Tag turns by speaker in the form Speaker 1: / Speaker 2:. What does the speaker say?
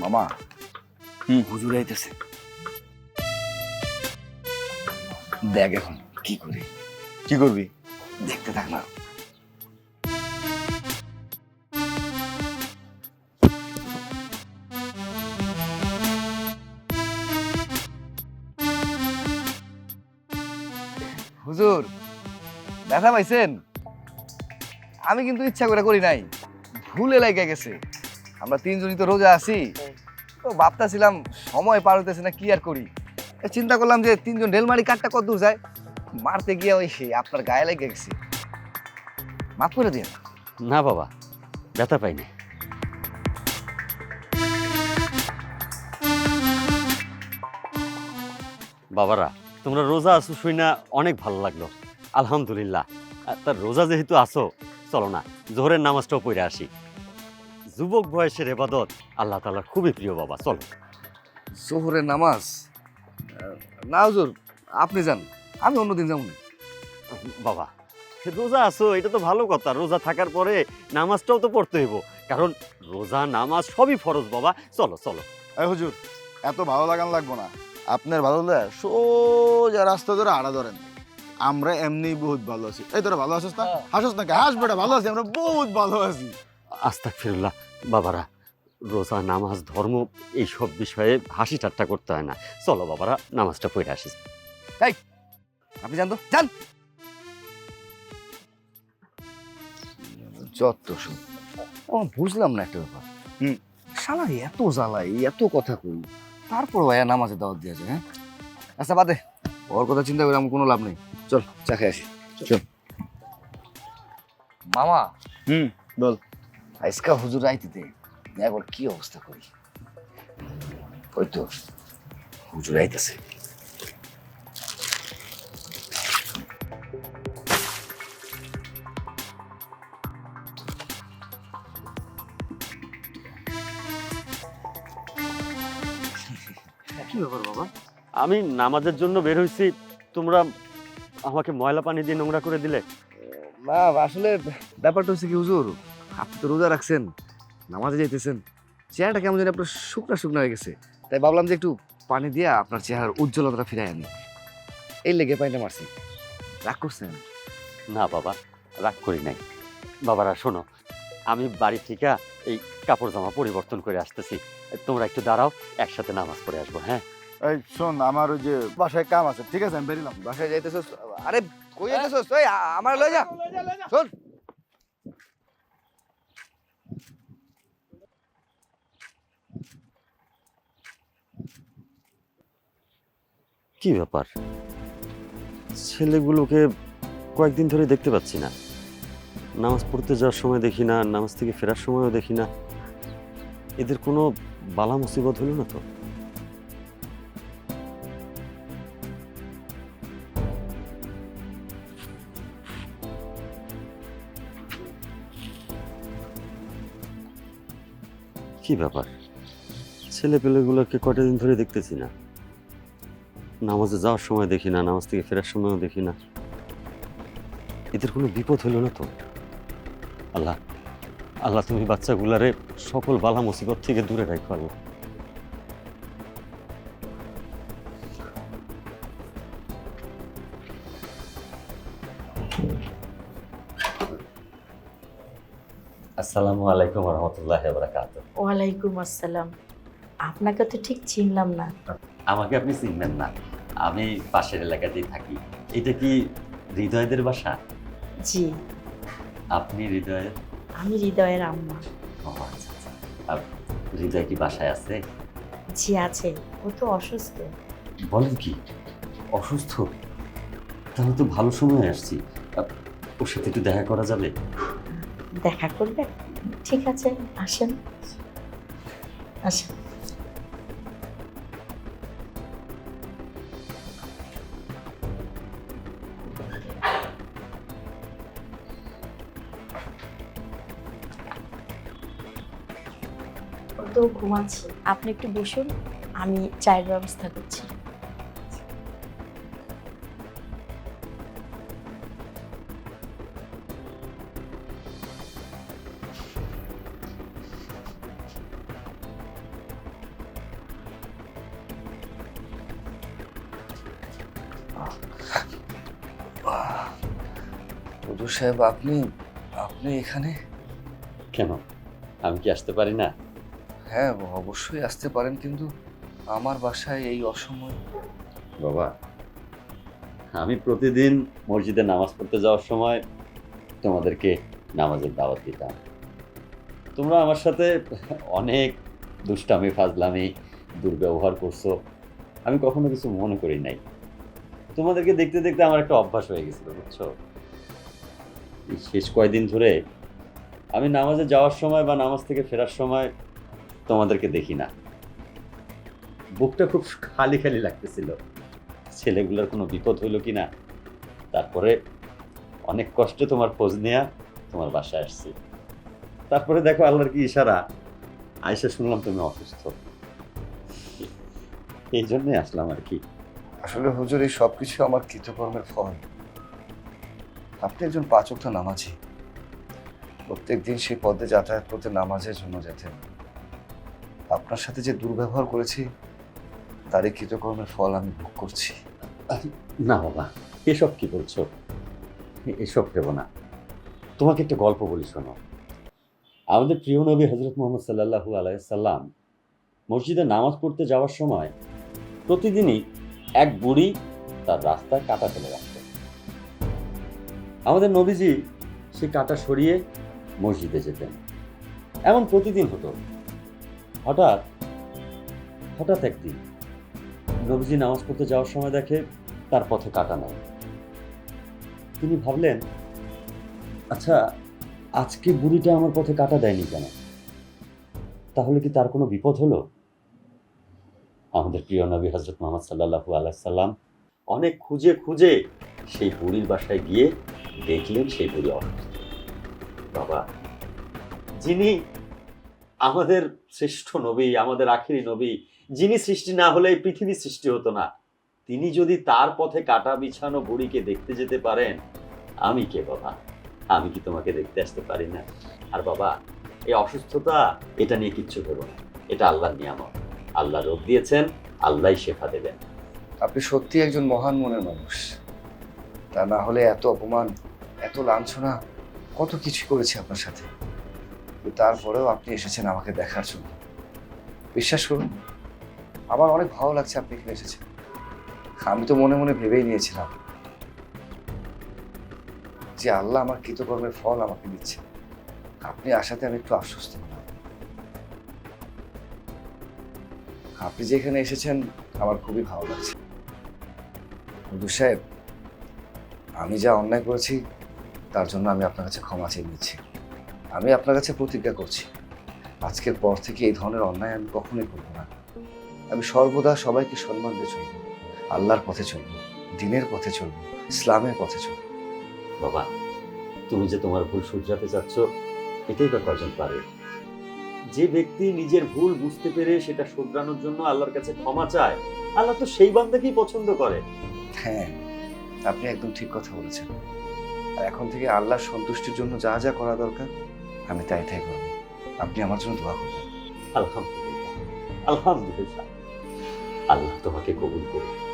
Speaker 1: মামা।
Speaker 2: হুম।
Speaker 1: হুজুর আইতেছে। দেখ এখন কি করি।
Speaker 2: কি করবি?
Speaker 1: দেখতে থাক না। হুজুর ব্যথা পাইছেন? আমি কিন্তু ইচ্ছা করে করি নাই। ভুলে লাগে গেছে। আমরা তিনজনই তো রোজা আছি। তো ভাবতাছিলাম, সময় পার হইতেছে না, কি আর করি? চিন্তা করলাম যে তিনজন ঢেলমারি কাঠটা কত দূর যায়? মারতে গিয়ে ওই আপনার গায়ে লেগে গেছে। মাফ করে দিন
Speaker 3: না বাবা, ব্যথা পাইনি। বাবারা, তোমরা রোজা আছো শুই না, অনেক ভালো লাগল। আলহামদুলিল্লাহ। তার রোজা যেহেতু আছো, চলো না, জোহরের নামাজটাও পড়ে আসি। যুবক বয়সের এবাদত আল্লাহ তাআলার খুবই প্রিয় বাবা চলো।
Speaker 1: জোহরের নামাজ না হুজুর আপনি যান আমি অন্যদিন যাব না।
Speaker 3: বাবা রোজা আছো এটা তো ভালো কথা রোজা থাকার পরে নামাজটাও তো পড়তে হইব কারণ রোজা নামাজ সবই ফরজ বাবা চলো চলো।
Speaker 2: এই হুজুর এত ভালো লাগান লাগবো না আপনার ভালো লাগে সোজা রাস্তা ধরে আড়া ধরেন। আমরা এমনি বহুত ভালো আছি। এই তোরা ভালো আছিস না? হাসিস না হাস বেটা ভালো আছি আমরা বহুত ভালো আছি।
Speaker 3: আস্তাক ফিরুল্লাহ বাবারা রোজা নামাজ ধর্ম এইসব বিষয়ে হাসি ঠাট্টা করতে হয় না। চলো বাবারা নামাজটা পড়ে আসি।
Speaker 1: আপনি যান তো যান। যত ও বুঝলাম না একটা ব্যাপার।
Speaker 2: হুম।
Speaker 1: শালা এত জ্বালাই এত কথা কই। তারপর ভাইয়া নামাজে দাওয়াত দিয়েছে হ্যাঁ? আচ্ছা বাদে। ওর কথা চিন্তা করে আমার কোনো লাভ নেই। চল চা খেয়ে আসি। চল। মামা।
Speaker 2: হুম বল।
Speaker 1: আজকা হুজুর আইতিতে একবার কি অবস্থা করি। ওই তো হুজুর আইতেছে। কি ব্যাপার বাবা?
Speaker 3: আমি নামাজের জন্য বের হয়েছি তোমরা আমাকে ময়লা পানি দিয়ে নোংরা করে দিলে?
Speaker 1: না আসলে ব্যাপারটা হচ্ছে কি হুজুর আপনি তো রোজা রাখছেন নামাজে যাইতেছেন চেহারাটা কেমন জানি আপনার শুকনা শুকনা হয়ে গেছে। তাই ভাবলাম যে একটু পানি দিয়ে আপনার চেহারার উজ্জ্বলতাটা ফিরাই আনি। এই লেগে পানিটা মারছি। রাগ করছেন?
Speaker 3: না বাবা রাগ করি নাই। বাবারা শোনো আমি বাড়ি থেকে এই কাপড় জামা পরিবর্তন করে আসতেছি। তোমরা একটু দাঁড়াও একসাথে নামাজ পড়ে আসব হ্যাঁ?
Speaker 2: এই শোন আমার ওই যে বাসায় কাম আছে ঠিক আছে? আমি বেরিলাম।
Speaker 1: বাসায় যাইতেছস? আরে কই যাইতেছস? আ- আমার লয়ে যা। শোন।
Speaker 3: কি ব্যাপার? ছেলেগুলোকে কয়েকদিন ধরে দেখতে পাচ্ছি না। নামাজ পড়তে যাওয়ার সময় দেখি না, নামাজ থেকে ফেরার সময়ও দেখি না। এদের কোনো বালা মুসিবত হলো না তো? কি ব্যাপার? ছেলে পেলেগুলোকে কয়টা দিন ধরে দেখতেছি না? নামাজে যাওয়ার সময় দেখি না নামাজ থেকে ফেরার সময়ও দেখি না। এদের কোনো বিপদ হলো না তো? আল্লাহ আল্লাহ তুমি বাচ্চাগুলারে সকল বালা মুসিবত থেকে দূরে রাখো আল্লাহ। আসসালামু আলাইকুম রহমতুল্লাহ বরাকাত
Speaker 4: ওয়ালাইকুম আসসালাম। আপনাকে তো ঠিক চিনলাম না।
Speaker 3: আমাকে আপনি চিনবেন না। আমি পাশের এলাকাতেই থাকি। এটা কি হৃদয়দের বাসা?
Speaker 4: জি।
Speaker 3: আপনি হৃদয়ের?
Speaker 4: আমি হৃদয়ের আম্মা।
Speaker 3: ও আচ্ছা আচ্ছা। আর হৃদয় কি বাসায় আছে?
Speaker 4: জি আছে। ও তো অসুস্থ।
Speaker 3: বলেন কি? অসুস্থ? তাহলে তো ভালো সময় আসছি। ওর সাথে একটু দেখা করা যাবে?
Speaker 4: দেখা করবে? ঠিক আছে আসেন। আসেন। তো ঘুমাচ্ছি। আপনি একটু বসুন আমি চায়ের ব্যবস্থা করছি।
Speaker 1: সাহেব আপনি আপনি এখানে?
Speaker 3: কেন? আমি কি আসতে পারি না?
Speaker 1: হ্যাঁ অবশ্যই আসতে পারেন, কিন্তু আমার বাসায় এই অসময়
Speaker 3: বাবা, আমি প্রতিদিন মসজিদে নামাজ পড়তে যাওয়ার সময় তোমাদেরকে নামাজের দাওয়াত দিতাম। তোমরা আমার সাথে অনেক দুষ্টামি, ফাজলামি, দুর্ব্যবহার করছ, আমি কখনো কিছু মনে করি নাই। তোমাদেরকে দেখতে দেখতে আমার একটা অভ্যাস হয়ে গেছিল, বুঝছ? শেষ কয়দিন ধরে আমি নামাজে যাওয়ার সময় বা নামাজ থেকে ফেরার সময় তোমাদেরকে দেখি না। বুকটা খুব খালি খালি লাগতেছিল। ছেলেগুলোর কোনো বিপদ হইল কি না? তারপরে অনেক কষ্টে তোমার খোঁজ নেয়া তোমার বাসায় আসছি। তারপরে দেখো আল্লাহর কি ইশারা। আয়সা শুনলাম তুমি অসুস্থ। এই জন্যই আসলাম আর কি।
Speaker 1: আসলে হুজুর, এই সব কিছু আমার কৃতকর্মের ফল। আপনি একজন পাচকটা নামাজি। প্রত্যেক দিন সেই পদে যাতায়াত করতে নামাজের জন্য যেতেন। আপনার সাথে যে দুর্ব্যবহার করেছি, তারই কৃতকর্মের ফল আমি ভোগ করছি।
Speaker 3: না বাবা, এসব কি বলছো? এসব ভেব না। তোমাকে একটা গল্প বলি শোনো। আমাদের প্রিয় নবী হজরত মোহাম্মদ সাল্লাহু আলাইসাল্লাম মসজিদে নামাজ পড়তে যাওয়ার সময় প্রতিদিনই এক বুড়ি তার রাস্তায় কাটা ফেলে রাখত। আমাদের নবীজি সে কাটা সরিয়ে মসজিদে যেতেন। এমন প্রতিদিন হতো। হঠাৎ হঠাৎ একদিন নবীজি নামাজ পড়তে যাওয়ার সময় দেখে তার পথে কাটা নাই। তিনি ভাবলেন আচ্ছা আজকে বুড়িটা আমার পথে কাটা দেয়নি কেন? তাহলে কি তার কোনো বিপদ হলো? আমাদের প্রিয় নবী হজরত মোহাম্মদ সাল্লাহু আলাইসাল্লাম অনেক খুঁজে খুঁজে সেই বুড়ির বাসায় গিয়ে দেখলেন সেই বুড়ি অসুস্থ। বাবা, যিনি আমাদের শ্রেষ্ঠ নবী, আমাদের আখিরি নবী, যিনি সৃষ্টি না হলে এই পৃথিবী সৃষ্টি হতো না। তিনি যদি তার পথে কাটা বিছানো বুড়িকে দেখতে যেতে পারেন, আমি কে বাবা? আমি কি তোমাকে দেখতে আসতে পারি না? আর বাবা, এই অসুস্থতা, এটা নিয়ে কিচ্ছু ভেবো না। এটা আল্লাহর নিয়ামত। আল্লাহ রোগ দিয়েছেন, আল্লাহই শেফা দেবেন।
Speaker 1: আপনি সত্যি একজন মহান মনের মানুষ। তা না হলে এত অপমান, এত লাঞ্ছনা, কত কিছু করেছে আপনার সাথে। তারপরেও আপনি এসেছেন আমাকে দেখার জন্য। বিশ্বাস করুন, আমার অনেক ভালো লাগছে আপনি এখানে এসেছেন। আমি তো মনে মনে ভেবেই নিয়েছিলাম যে আল্লাহ আমার কৃতকর্মের ফল আমাকে দিচ্ছে। আপনি আসাতে আমি একটু আশ্বস্ত। আপনি যেখানে এসেছেন, আমার খুবই ভালো লাগছে। হুজুর সাহেব, আমি যা অন্যায় করেছি, তার জন্য আমি আপনার কাছে ক্ষমা চেয়ে নিচ্ছি। আমি আপনার কাছে প্রতিজ্ঞা করছি। আজকের পর থেকে এই ধরনের অন্যায় আমি কখনোই করব না। আমি সর্বদা সবাইকে সম্মান দিয়ে চলব। আল্লাহর পথে চলব দিনের পথে চলব ইসলামের পথে চলব।
Speaker 3: বাবা তুমি যে তোমার ভুল শুধরাতে চাচ্ছ এটাই বা কজন পারে। যে ব্যক্তি নিজের ভুল বুঝতে পেরে সেটা শুধরানোর জন্য আল্লাহর কাছে ক্ষমা চায় আল্লাহ তো সেই বান্দাকেই পছন্দ করে।
Speaker 1: হ্যাঁ আপনি একদম ঠিক কথা বলেছেন। আর এখন থেকে আল্লাহর সন্তুষ্টির জন্য যা যা করা দরকার আমি তাই তাই করব। আপনি আমার জন্য দোয়া করবেন।
Speaker 3: আলহামদুলিল্লাহ। আলহামদুলিল্লাহ। আল্লাহ তোমাকে কবুল করুন